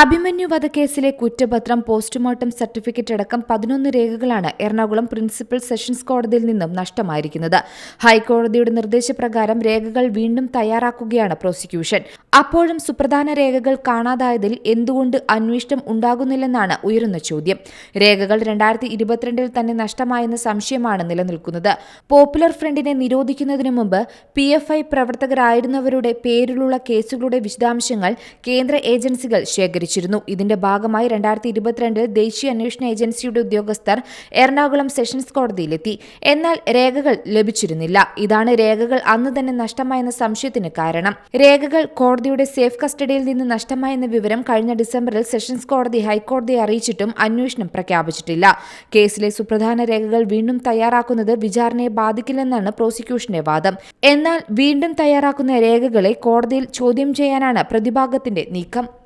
അഭിമന്യു വധക്കേസിലെ കുറ്റപത്രം postmortem certificate അടക്കം പതിനൊന്ന് രേഖകളാണ് എറണാകുളം പ്രിൻസിപ്പൽ സെഷൻസ് കോടതിയിൽ നിന്നും നഷ്ടമായിരിക്കുന്നത്. ഹൈക്കോടതിയുടെ നിർദ്ദേശപ്രകാരം രേഖകൾ വീണ്ടും തയ്യാറാക്കുകയാണ് പ്രോസിക്യൂഷൻ. അപ്പോഴും സുപ്രധാന രേഖകൾ കാണാതായതിൽ എന്തുകൊണ്ട് അന്വേഷണം ഉണ്ടാകുന്നില്ലെന്നാണ് ഉയരുന്ന ചോദ്യം. രേഖകൾ രണ്ടായിരത്തി ഇരുപത്തിരണ്ടിൽ തന്നെ നഷ്ടമായെന്ന സംശയമാണ് നിലനിൽക്കുന്നത്. പോപ്പുലർ ഫ്രണ്ടിനെ നിരോധിക്കുന്നതിനു മുമ്പ് പി എഫ് ഐ പ്രവർത്തകരായിരുന്നവരുടെ പേരിലുള്ള കേസുകളുടെ വിശദാംശങ്ങൾ കേന്ദ്ര ഏജൻസികൾ ശേഖരിച്ചിരുന്നു ഇതിന്റെ ഭാഗമായി രണ്ടായിരത്തി ഇരുപത്തിരണ്ടിൽ ദേശീയ അന്വേഷണ ഏജൻസിയുടെ ഉദ്യോഗസ്ഥർ എറണാകുളം സെഷൻസ് കോടതിയിലെത്തി. എന്നാൽ രേഖകൾ ലഭിച്ചിരുന്നില്ല. ഇതാണ് രേഖകൾ അന്ന് തന്നെ നഷ്ടമായെന്ന സംശയത്തിന് കാരണം. രേഖകൾ കോടതിയുടെ സേഫ് കസ്റ്റഡിയിൽ നിന്ന് നഷ്ടമായെന്ന വിവരം കഴിഞ്ഞ ഡിസംബറിൽ സെഷൻസ് കോടതി ഹൈക്കോടതിയെ അറിയിച്ചിട്ടും അന്വേഷണം പ്രഖ്യാപിച്ചിട്ടില്ല. കേസിലെ സുപ്രധാന രേഖകൾ വീണ്ടും തയ്യാറാക്കുന്നത് വിചാരണയെ ബാധിക്കില്ലെന്നാണ് പ്രോസിക്യൂഷന്റെ വാദം. എന്നാൽ വീണ്ടും തയ്യാറാക്കുന്ന രേഖകളെ കോടതിയിൽ ചോദ്യം ചെയ്യാനാണ് പ്രതിഭാഗത്തിന്റെ നീക്കം.